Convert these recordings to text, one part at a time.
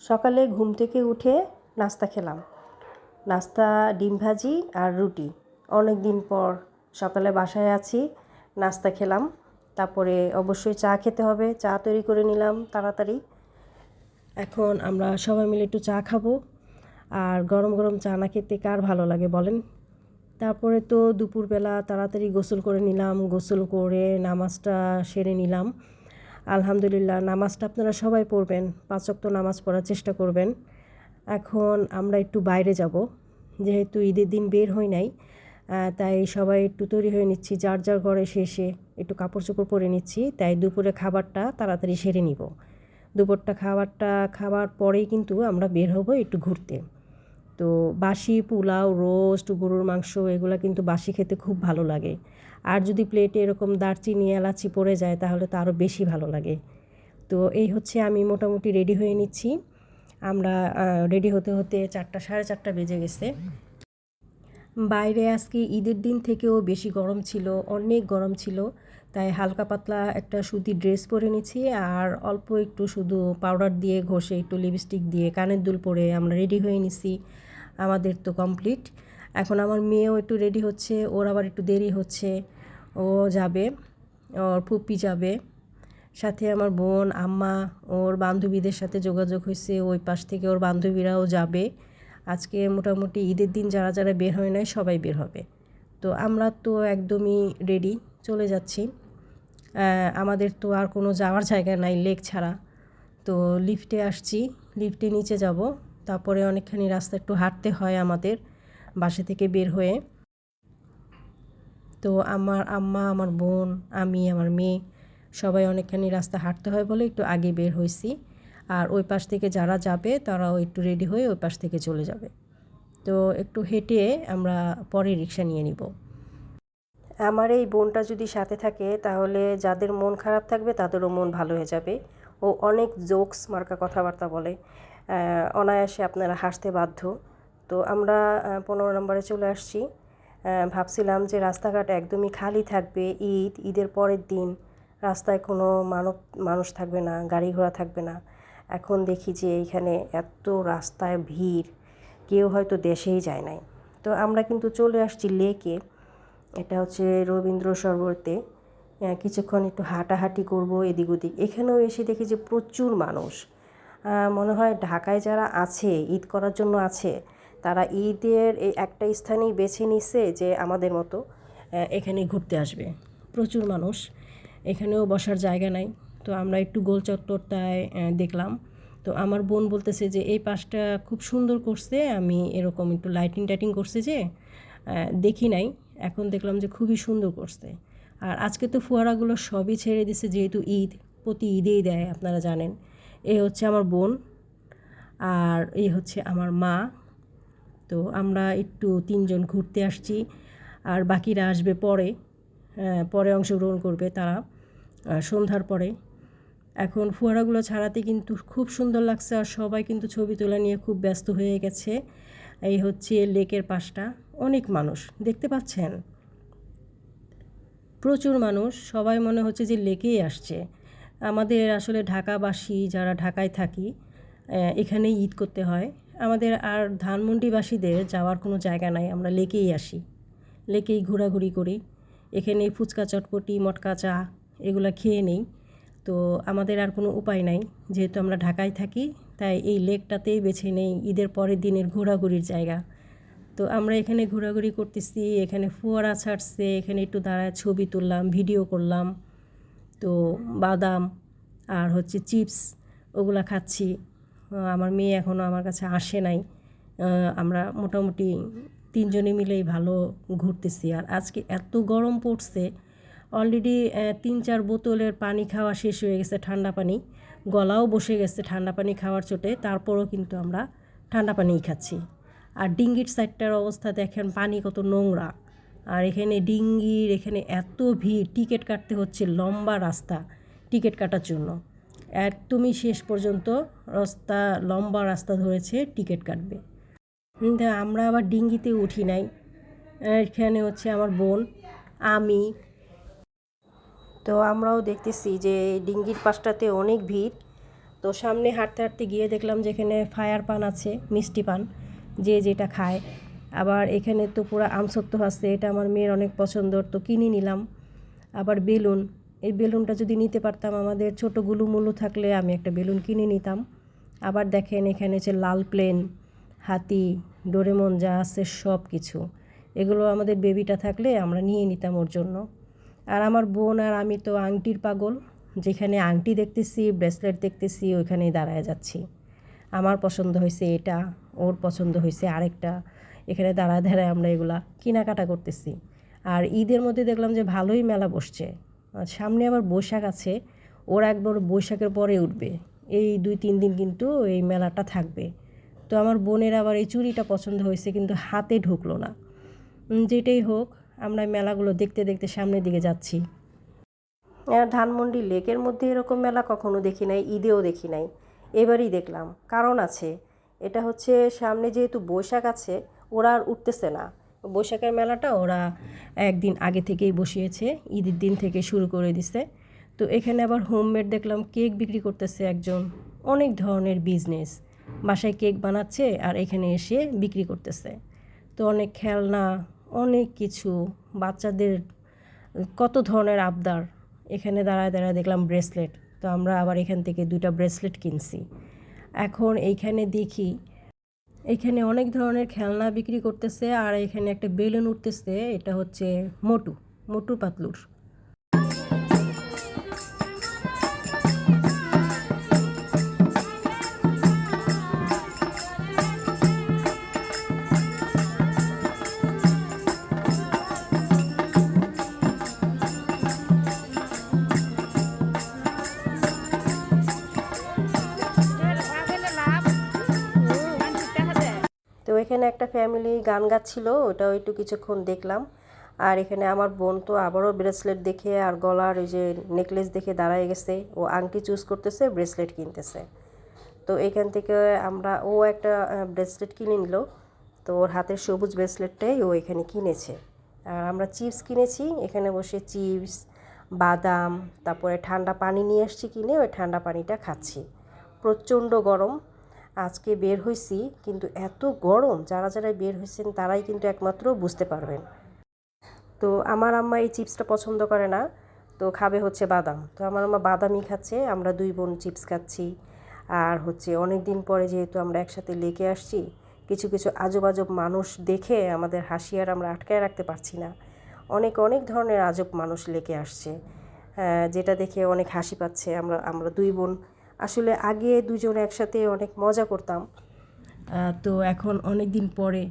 সকালে ঘুম থেকে উঠে নাস্তা খেলাম। নাস্তা, ডিম ভাজি আর রুটি। অনেক দিন পর সকালে বাসায় আছি, নাস্তা খেলাম। তারপরে অবশ্যই চা খেতে হবে, চা তৈরি করে নিলাম তাড়াতাড়ি। এখন আমরা সবাই মিলে একটু চা খাব। আর গরম গরম চা না খেতে কার ভালো লাগে বলেন? তারপরে তো দুপুরবেলা তাড়াতাড়ি গোসল করে নিলাম, গোসল করে নামাজটা সেরে নিলাম। আলহামদুলিল্লাহ, নামাজটা আপনারা সবাই পড়বেন, পাঁচ ওয়াক্ত নামাজ পড়ার চেষ্টা করবেন। এখন আমরা একটু বাইরে যাব, যেহেতু ঈদের দিন বের হই নাই তাই সবাই একটু তৈরি হয়ে নিচ্ছি, যার যার ঘরে শেষে একটু কাপড় চোপড় পরে নিচ্ছি, তাই দুপুরে খাবারটা তাড়াতাড়ি সেরে নিব। দুপুরটা খাবারটা খাবার পরেই কিন্তু আমরা বের হব একটু ঘুরতে। তো বাসি পোলাও, রোস্ট, গরুর মাংস, এগুলো কিন্তু বাসি খেতে খুব ভালো লাগে। আর যদি প্লেটে এরকম দারচিনি, এলাচি পড়ে যায়, তাহলে তো আরও বেশি ভালো লাগে। তো এই হচ্ছে আমি মোটামুটি রেডি হয়ে নিচ্ছি। আমরা রেডি হতে হতে চারটা, সাড়ে চারটা বেজে গেছে। বাইরে আজকে ঈদের দিন থেকেও বেশি গরম ছিল, অনেক গরম ছিল। তাই হালকা পাতলা একটা সুতির ড্রেস পরে নিচ্ছি আর অল্প একটু শুধু পাউডার দিয়ে ঘষে একটু লিপস্টিক দিয়ে কানের দুল পরে আমরা রেডি হয়ে নিছি আমাদের তো কমপ্লিট এখন আমার মেয়েও একটু রেডি হচ্ছে, ওর আবার একটু দেরি হচ্ছে। ও যাবে, ওর ফুপ্পি যাবে। সাথে আমার বোন, আম্মা, ওর বান্ধবীদের সাথে যোগাযোগ হয়েছে, ওই পাশ থেকে ওর বান্ধবীরাও যাবে। আজকে মোটামুটি ঈদের দিন যারা যারা বের হয় নাই, সবাই বের হবে। তো আমরা তো একদমই রেডি চলে যাচ্ছি। আমাদের তো আর কোনো যাওয়ার জায়গা নাই লেক ছাড়া। তো লিফটে আসছি লিফটে নিচে যাব। তারপরে অনেকখানি রাস্তা একটু হাঁটতে হয় আমাদের বাসা থেকে বের হয়ে। তো আমার আম্মা, আমার বোন, আমি, আমার মেয়ে সবাই অনেকখানি রাস্তা হাঁটতে হয় বলে একটু আগে বের হয়েছি। আর ওই পাশ থেকে যারা যাবে তারাও একটু রেডি হয়ে ওই পাশ থেকে চলে যাবে। তো একটু হেঁটে আমরা পরে রিক্সা নিয়ে নিব। আমার এই বোনটা যদি সাথে থাকে তাহলে যাদের মন খারাপ থাকবে তাদেরও মন ভালো হয়ে যাবে। ও অনেক জোকস মার্কা কথাবার্তা বলে। অনায়াসে আপনারা হাসতে বাধ্য। তো আমরা পনেরো নম্বরে চলে আসছি। ভাবছিলাম যে রাস্তাঘাট একদমই খালি থাকবে, ঈদ, ঈদের পরের দিন। রাস্তায় কোনো মানব, মানুষ থাকবে না, গাড়ি ঘোড়া থাকবে না। এখন দেখি যে এইখানে এত রাস্তায় ভিড়, কেউ হয়তো দেশেই যায় নাই। তো আমরা কিন্তু চলে আসছি লেকে। এটা হচ্ছে রবীন্দ্র সরোবরতে। কিছুক্ষণ একটু হাঁটাহাঁটি করব এদিক ওদিক। এখানেও এসে দেখি যে প্রচুর মানুষ। মনে হয় ঢাকায় যারা আছে, ঈদ করার জন্য আছে, তারা ঈদের এই একটা স্থানেই বেছে নিছে যে আমাদের মতো এখানে ঘুরতে আসবে। প্রচুর মানুষ, এখানেও বসার জায়গা নাই। তো আমরা একটু গোল চত্বরটায় দেখলাম। তো আমার বোন বলতেছে যে, এই পাশটা খুব সুন্দর করছে, আমি এরকম একটু লাইটিং টাইটিং করছে যে দেখি নাই। এখন দেখলাম যে খুবই সুন্দর করছে। আর আজকে তো ফোয়ারাগুলো সবই ছেড়ে দিছে, যেহেতু ঈদ, প্রতি ঈদেই দেয়, আপনারা জানেন। এই হচ্ছে আমার বোন আর এই হচ্ছে আমার মা। তো আমরা একটু তিনজন ঘুরতে আসছি আর বাকিরা আসবে পরে আহ, পরে অংশগ্রহণ করবে তারা সন্ধ্যার পরে। এখন ফোয়ারাগুলো ছাড়াতে কিন্তু খুব সুন্দর লাগছে আর সবাই কিন্তু ছবি তোলা নিয়ে খুব ব্যস্ত হয়ে গেছে। এই হচ্ছে লেকের পাশটা। অনেক মানুষ দেখতে পাচ্ছেন? প্রচুর মানুষ সবাই মনে হচ্ছে যে লেকেই আসছে। আমাদের আসলে ঢাকাবাসী যারা ঢাকায় থাকি এখানেই ঈদ করতে হয়। আমাদের আর ধানমন্ডিবাসীদের যাওয়ার কোনো জায়গা নাই, আমরা লেকেই আসি। লেকেই ঘোরাঘুরি করি। এখানে ফুচকা চটপটি, মটকা চা এগুলো খেয়ে নেই। তো আমাদের আর কোনো উপায় নাই। যেহেতু আমরা ঢাকায় থাকি, তাই এই লেকটাতেই বেছে নেই ঈদের পরের দিনের ঘোরাঘুরির জায়গা। তো আমরা এখানে ঘোরাঘুরি করতেছি, এখানে ফোয়ারা ছাড়ছে, এখানে একটু দাঁড়ায় ছবি তুললাম, ভিডিও করলাম। তো বাদাম আর হচ্ছে চিপস ওগুলো খাচ্ছি। আমার মেয়ে এখনও আমার কাছে আসে নাই। আমরা মোটামুটি তিনজনে মিলেই ভালো ঘুরতেছি। আর আজকে এত গরম পড়ছে অলরেডি তিন চার বোতলের পানি খাওয়া শেষ হয়ে গেছে ঠান্ডা পানি। গলাও বসে গেছে ঠান্ডা পানি খাওয়ার চোটে, তারপরও কিন্তু আমরা ঠান্ডা পানিই খাচ্ছি। আর ডিঙ্গির সাইডটার অবস্থা দেখেন, পানি কত নোংরা। আর এখানে ডিঙ্গির এখানে এত ভিড়, টিকিট কাটতে হচ্ছে লম্বা রাস্তা, টিকিট কাটার জন্য। একদমই শেষ পর্যন্ত রাস্তা, লম্বা রাস্তা ধরেছে, টিকিট কাটবে। আমরা আবার ডিঙ্গিতে উঠি নাই। এখানে হচ্ছে আমার বোন, আমি। তো আমরাও দেখতেছি যে ডিঙ্গির পাশটাতে অনেক ভিড়। তো সামনে হাঁটতে হাঁটতে গিয়ে দেখলাম যে এখানে ফায়ার পান আছে, মিষ্টি পান, যে যেটা খায়। আবার এখানে তো পুরো আমসত্ব আছে, এটা আমার মেয়ের অনেক পছন্দর তো কিনে নিলাম। আবার বেলুন, এই বেলুনটা যদি নিতে পারতাম, আমাদের ছোটো গুলুমুলু থাকলে আমি একটা বেলুন কিনে নিতাম। আবার দেখেন এখানে হচ্ছে লাল প্লেন, হাতি, ডোরেমন যা আছে সব কিছু, এগুলো আমাদের বেবিটা থাকলে আমরা নিয়ে নিতাম ওর জন্য। আর আমার বোন আর আমি তো আংটির পাগল, যেখানে আংটি দেখতেছি, ব্রেসলেট দেখতেছি, ওইখানেই দাঁড়ায় যাচ্ছি। আমার পছন্দ হয়েছে এটা, ওর পছন্দ হয়েছে আরেকটা। এখানে দাঁড়ায় দাঁড়ায় আমরা এগুলা কেনাকাটা করতেছি। আর ঈদের মধ্যে দেখলাম যে ভালোই মেলা বসছে। সামনে আবার বৈশাখ আছে, ওরা একবার বৈশাখের পরে উঠবে। এই দুই, তিন দিন কিন্তু এই মেলাটা থাকবে। তো আমার বোনের আবার এই চুড়িটা পছন্দ হয়েছে, কিন্তু হাতে ঢুকলো না। যেটাই হোক, আমরা মেলাগুলো দেখতে দেখতে সামনের দিকে যাচ্ছি। ধানমন্ডি লেকের মধ্যে এরকম মেলা কখনো দেখি নাই, ঈদেও দেখি নাই। এবারই দেখলাম। কারণ আছে এটা হচ্ছে সামনে যেহেতু বৈশাখ আছে, ওরা আর উঠতেছে না। বৈশাখের মেলাটা ওরা একদিন আগে থেকেই বসিয়েছে, ঈদের দিন থেকে শুরু করে দিছে। তো এখানে আবার হোমমেড দেখলাম কেক বিক্রি করতেছে একজন, অনেক ধরনের বিজনেস বাসায় কেক বানাচ্ছে আর এখানে এসে বিক্রি করতেছে। তো অনেক খেলনা, অনেক কিছু, বাচ্চাদের কত ধরনের আবদার। এখানে দাঁড়ায় দাঁড়ায় দেখলাম ব্রেসলেট তো আমরা আবার এখান থেকে দুটা ব্রেসলেট কিনছি। এখন এইখানে দেখি, এখানে অনেক ধরনের খেলনা বিক্রি করতেছে আর এখানে একটা বেলুন উঠতেছে, এটা হচ্ছে মোটু মোটু পাতলুর। একটা ফ্যামিলি গান গাচ্ছিল, ওটাও একটু কিছুক্ষণ দেখলাম। আর এখানে আমার বোন তো আবারও ব্রেসলেট দেখে আর গলার ওই যে নেকলেস দেখে দাঁড়ায় গেছে। ও আংটি চুজ করতেছে ব্রেসলেট কিনতেছে। তো এখান থেকে আমরা, ও একটা ব্রেসলেট কিনে নিল। তো ওর হাতের সবুজ ব্রেসলেটটাই ও এখানে কিনেছে। আর আমরা চিপস কিনেছি। এখানে বসে চিপস বাদাম, তারপরে ঠান্ডা পানি নিয়ে আসছি কিনে। ওই ঠান্ডা পানিটা খাচ্ছি। প্রচণ্ড গরম। আজকে বের হয়েছি কিন্তু এত গরম, যারা যারা বের হয়েছেন তারাই কিন্তু একমাত্র বুঝতে পারবেন। তো আমার আম্মা এই চিপসটা পছন্দ করে না, তো খাবে হচ্ছে বাদাম। তো আমার আম্মা বাদামই খাচ্ছে, আমরা দুই বোন চিপস খাচ্ছি। আর হচ্ছে অনেক দিন পরে যেহেতু আমরা একসাথে লেকে আসছি, কিছু কিছু আজব আজব মানুষ দেখে আমাদের হাসি আর আমরা আটকায় রাখতে পারছি না। অনেক অনেক ধরনের আজব মানুষ লেকে আসছে যেটা দেখে অনেক হাসি পাচ্ছে। আমরা আমরা দুই বোন আসলে আগে দুজন একসাথে অনেক মজা করতাম। তো এখন অনেক দিন পরে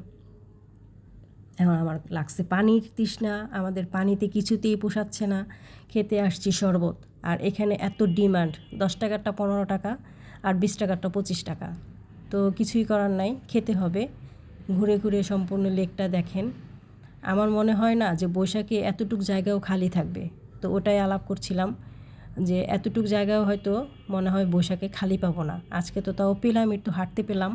এখন আমার লাগছে পানির তৃষ্ণা, আমাদের পানিতে কিছুতেই পোষাচ্ছে না, খেতে আসছি শরবত। আর এখানে এত ডিমান্ড, দশ টাকারটা পনেরো টাকা আর বিশ টাকারটা পঁচিশ টাকা। তো কিছুই করার নাই, খেতে হবে। ঘুরে ঘুরে সম্পূর্ণ লেকটা দেখেন। আমার মনে হয় না যে বৈশাখে এতটুক জায়গাও খালি থাকবে। তো ওটাই আলাপ করছিলাম। যে এতটুক জায়গাও হয়তো মনে হয় বৈশাখে খালি পাবো না। আজকে তো তাও পেলাম, একটু হাঁটতে পেলাম।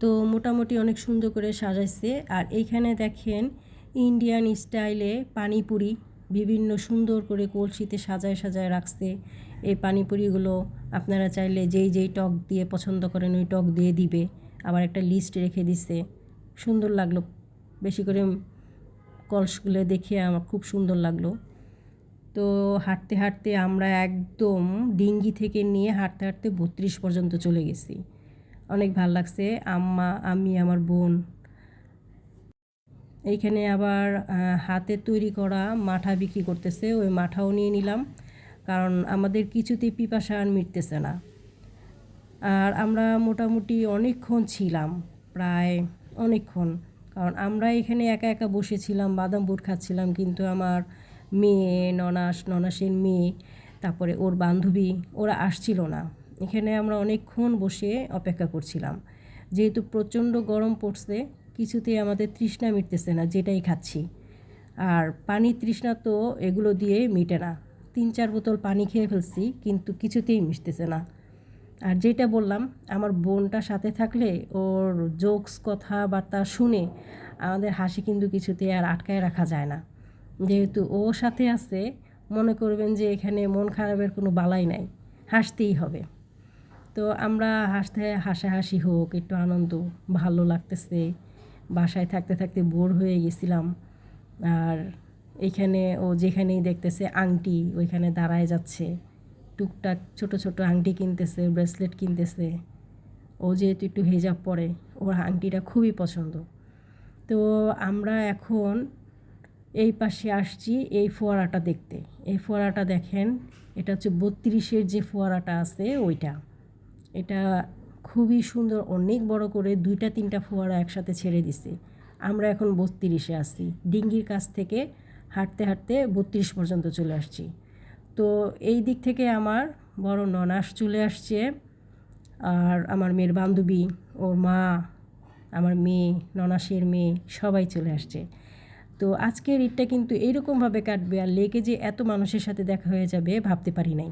তো মোটামুটি অনেক সুন্দর করে সাজাইছে। আর এইখানে দেখেন ইন্ডিয়ান স্টাইলে পানিপুরি বিভিন্ন সুন্দর করে কলসিতে সাজায় সাজায় রাখছে। এই পানিপুরিগুলো আপনারা চাইলে যেই যেই টক দিয়ে পছন্দ করেন ওই টক দিয়ে দিবে। আবার একটা লিস্ট রেখে দিছে। সুন্দর লাগল। বেশি করে কলসগুলো দেখে আমার খুব সুন্দর লাগল। তো হাঁটতে হাঁটতে আমরা একদম ডিঙ্গি থেকে নিয়ে হাঁটতে হাঁটতে বত্রিশ পর্যন্ত চলে গেছি। অনেক ভালো লাগছে। আম্মা, আমি, আমার বোন। এইখানে আবার হাতে তৈরি করা মাঠা বিক্রি করতেছে। ওই মাঠাও নিয়ে নিলাম। কারণ আমাদের কিছুতেই পিপাসা আর মিটতেছে না। আর আমরা মোটামুটি অনেকক্ষণ ছিলাম। প্রায় অনেকক্ষণ। কারণ আমরা এখানে একা একা বসেছিলাম, বাদাম বুট খাচ্ছিলাম। কিন্তু আমার মেয়ে, ননাস, ননাসের মেয়ে, তারপরে ওর বান্ধবী, ওরা আসছিল না। এখানে আমরা অনেকক্ষণ বসে অপেক্ষা করছিলাম। যেহেতু প্রচণ্ড গরম পড়ছে, কিছুতেই আমাদের তৃষ্ণা মিটতেছে না, যেটাই খাচ্ছি। আর পানির তৃষ্ণা তো এগুলো দিয়ে মিটে না। তিন, চার বোতল পানি খেয়ে ফেলছি, কিন্তু কিছুতেই মিশতেছে না। আর যেটা বললাম, আমার বোনটা সাথে থাকলে ওর জোকস, কথাবার্তা শুনে আমাদের হাসি কিন্তু কিছুতে আর আটকায় রাখা যায় না। যেহেতু ও সাথে আছে, মনে করবেন যে এখানে মন খারাপের কোনো বালাই নাই, হাসতেই হবে। তো আমরা হাসতে, হাসাহাসি হোক, একটু আনন্দ, ভালো লাগতেছে, বাসায় থাকতে থাকতে বোর হয়ে গেছিলাম। আর এইখানে ও যেখানেই দেখতেছে, আংটি ওইখানে দাঁড়ায় যাচ্ছে। টুকটাক ছোট ছোট আংটি কিনতেছে, ব্রেসলেট কিনতেছে। ও যেহেতু একটু হেজাব পরে, ওর আংটিটা খুবই পছন্দ। তো আমরা এখন এই পাশে আসছি এই ফোয়ারাটা দেখতে। এই ফোয়ারাটা দেখেন, এটা হচ্ছে বত্রিশের যে ফোয়ারাটা আছে ওইটা। এটা খুবই সুন্দর, অনেক বড় করে দুইটা, তিনটা ফোয়ারা একসাথে ছেড়ে দিছে। আমরা এখন বত্রিশে আসছি ডিঙ্গির কাছ থেকে হাঁটতে হাঁটতে বত্রিশ পর্যন্ত চলে আসছি। তো এই দিক থেকে আমার বড় ননাস চলে আসছে, আর আমার মেয়ের বান্ধবী, ওর মা, আমার মেয়ে, ননাসের মেয়ে, সবাই চলে আসছে। তো আজকের ঈদটা কিন্তু এইরকমভাবে কাটবে আর লেকে যে এত মানুষের সাথে দেখা হয়ে যাবে ভাবতে পারি নাই।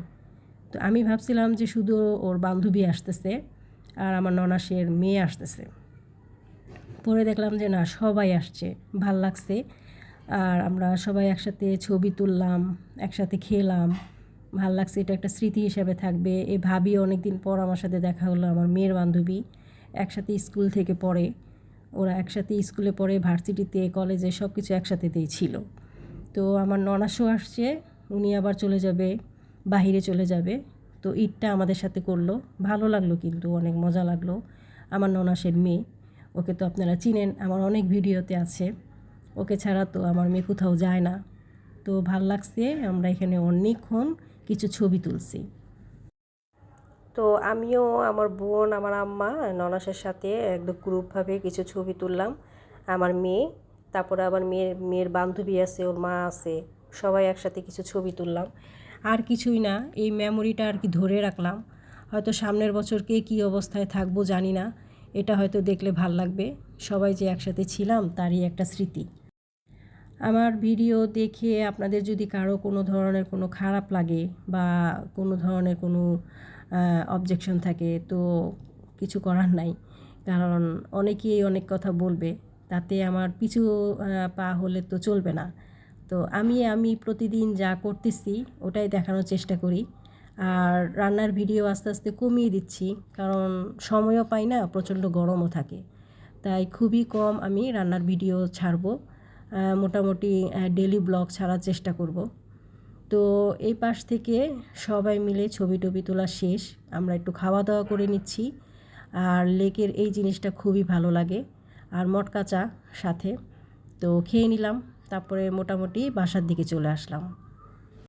তো আমি ভাবছিলাম যে শুধু ওর বান্ধবী আসতেছে আর আমার ননাসের মেয়ে আসতেছে। পরে দেখলাম যে না, সবাই আসছে, ভালো লাগছে। আর আমরা সবাই একসাথে ছবি তুললাম, একসাথে খেলাম। ভালো লাগছে, এটা একটা স্মৃতি হিসাবে থাকবে। এ ভাবি অনেক দিন পর আমার সাথে দেখা হলো, আমার মেয়ের বান্ধবী। একসাথে স্কুল থেকে পড়ে। ওরা একসাথে স্কুলে পড়ে, ভার্সিটিতে, কলেজে সব কিছু একসাথেতেই ছিল। তো আমার ননাসও আসছে, উনি আবার চলে যাবে, বাহিরে চলে যাবে। তো ঈদটা আমাদের সাথে করল। ভালো লাগল কিন্তু, অনেক মজা লাগল। আমার ননাসের মেয়ে, ওকে তো আপনারা চিনেন, আমার অনেক ভিডিওতে আছে। ওকে ছাড়া তো আমার মেয়ে কোথাও যায় না। তো ভালো লাগছে, আমরা এখানে অনেকক্ষণ কিছু ছবি তুলছি। তো আমিও আমার বোন, আমার আম্মা, ননাসের সাথে একদম গ্রুপভাবে কিছু ছবি তুললাম। আমার মেয়ে, তারপরে আবার মেয়ের মেয়ের বান্ধবী আছে, ওর মা আছে, সবাই একসাথে কিছু ছবি তুললাম। আর কিছুই না, এই মেমোরিটা আর কি ধরে রাখলাম। হয়তো সামনের বছর কে কী অবস্থায় থাকব জানি না, এটা হয়তো দেখলে ভালো লাগবে। সবাই যে একসাথে ছিলাম, তারই একটা স্মৃতি। আমার ভিডিও দেখে আপনাদের যদি কারও কোনো ধরনের কোনো খারাপ লাগে বা কোনো ধরনের কোনো অবজেকশন থাকে, তো কিছু করার নাই। কারণ অনেকেই অনেক কথা বলবে, তাতে আমার পিছু পা হলে তো চলবে না। তো আমি আমি প্রতিদিন যা করতেছি, ওটাই দেখানোর চেষ্টা করি। আর রান্নার ভিডিও আস্তে আস্তে কমিয়ে দিচ্ছি, কারণ সময়ও পাই না, প্রচণ্ড গরমও থাকে। তাই খুবই কম আমি রান্নার ভিডিও ছাড়বো। মোটামুটি ডেলি ব্লগ ছাড়ার চেষ্টা করব। তো এই পাশ থেকে সবাই মিলে ছবি টবি তোলা শেষ। আমরা একটু খাওয়া দাওয়া করে নিচ্ছি। আর লেকের এই জিনিসটা খুবই ভালো লাগে। আর মটকা চা সাথে। তো খেয়ে নিলাম। তারপরে মোটামুটি বাসার দিকে চলে আসলাম।